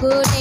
good.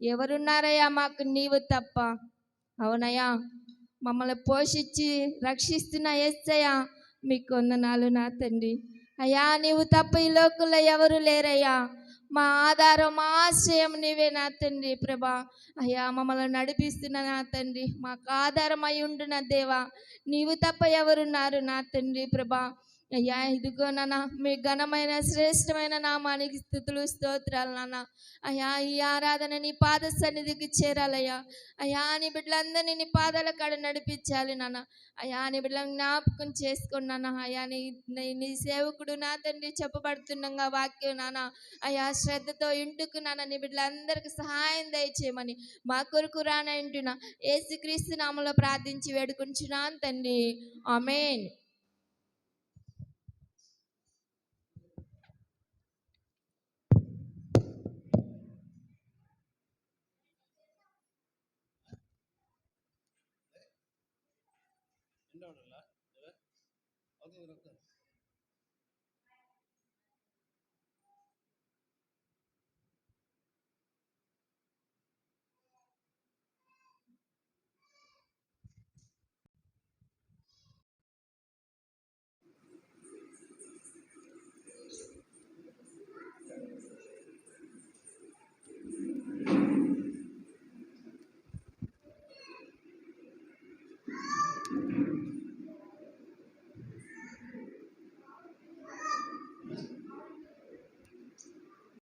ఎవరున్నారయ్యా మాకు నీవు తప్ప? అవునయ్యా మమ్మల్ని పోషించి రక్షిస్తున్న ఏసయ్యా మీకు వందనాలు నా తండ్రి. అయ్యా నీవు తప్ప ఈ లోకంలో ఎవరు లేరయ్యా? మా ఆధారం మా ఆశ్రయం నీవే నా తండ్రి ప్రభా. అయ్యా మమ్మల్ని నడిపిస్తున్న నా తండ్రి మాకు ఆధారం అయి ఉండున దేవా. నీవు తప్ప ఎవరున్నారు నా తండ్రి ప్రభా? అయ్యా ఇదిగో నాన్న మీ ఘనమైన శ్రేష్టమైన నామానికి స్థుతులు స్తోత్రాలు నాన్న. అయ్యా ఈ ఆరాధన నీ పాద సన్నిధికి చేరాలయ్యా. అయ్యా నీ బిడ్డలందరినీ నీ పాదాల కాడ నడిపించాలి నాన్న. అయ్యా నీ బిడ్డలను జ్ఞాపకం చేసుకున్నాను అయ్యా నీ నీ- సేవకుడు నా తండ్రి చెప్పబడుతుండగా వాక్యం నాన్న. అయ్యా శ్రద్ధతో ఇంటుకు నాన్న నీ బిడ్డలందరికీ సహాయం దయచేయమని మా కొరకు రానంటున్నా ఏసుక్రీస్తు నామలో ప్రార్థించి వేడుకుంటున్నాను తండ్రి. ఆమెన్. ಇಲ್ಲ ನೋಡಲ್ಲ. ಅದು ಇರುತ್ತೆ